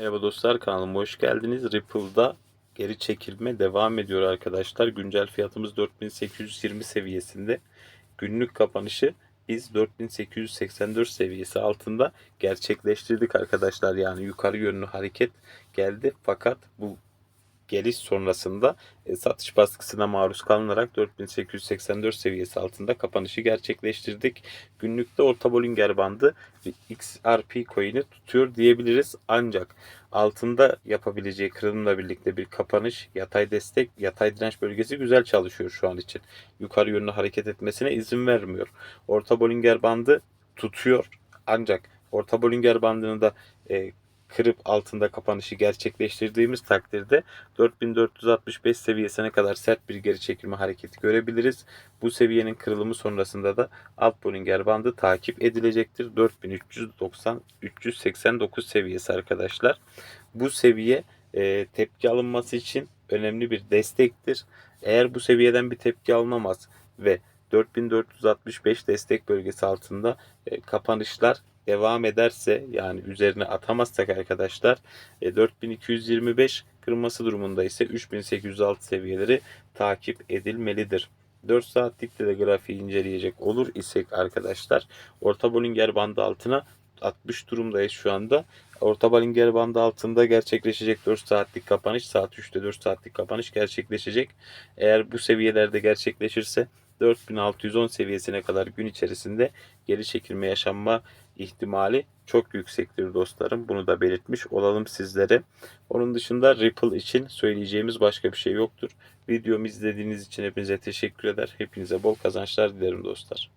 Merhaba dostlar kanalıma hoş geldiniz. Ripple'da geri çekilme devam ediyor arkadaşlar. Güncel fiyatımız 4820 seviyesinde. Günlük kapanışı biz 4884 seviyesi altında gerçekleştirdik arkadaşlar. Yani yukarı yönlü hareket geldi. Fakat bu geliş sonrasında e, satış baskısına maruz kalınarak 4884 seviyesi altında kapanışı gerçekleştirdik. Günlükte orta Bollinger bandı XRP coin'i tutuyor diyebiliriz. Ancak altında yapabileceği kırılımla birlikte bir kapanış, yatay destek, yatay direnç bölgesi güzel çalışıyor şu an için. Yukarı yönlü hareket etmesine izin vermiyor. Orta Bollinger bandı tutuyor. Ancak orta Bollinger bandını da e, kırıp altında kapanışı gerçekleştirdiğimiz takdirde 4465 seviyesine kadar sert bir geri çekilme hareketi görebiliriz. Bu seviyenin kırılımı sonrasında da alt Bollinger bandı takip edilecektir. 4390 389 seviyesi arkadaşlar. Bu seviye e, tepki alınması için önemli bir destektir. Eğer bu seviyeden bir tepki alınamaz ve 4465 destek bölgesi altında e, kapanışlar devam ederse yani üzerine atamazsak arkadaşlar e, 4225 kırılması durumunda ise 3806 seviyeleri takip edilmelidir. 4 saatlikte de grafiği inceleyecek olur isek arkadaşlar orta Bollinger bandı altına 60 durumdayız şu anda. Orta Bollinger bandı altında gerçekleşecek 4 saatlik kapanış saat 3'te 4 saatlik kapanış gerçekleşecek. Eğer bu seviyelerde gerçekleşirse 4610 seviyesine kadar gün içerisinde geri çekilme yaşanma ihtimali çok yüksektir dostlarım. Bunu da belirtmiş olalım sizlere. Onun dışında Ripple için söyleyeceğimiz başka bir şey yoktur. Videomu izlediğiniz için hepinize teşekkür eder. Hepinize bol kazançlar dilerim dostlar.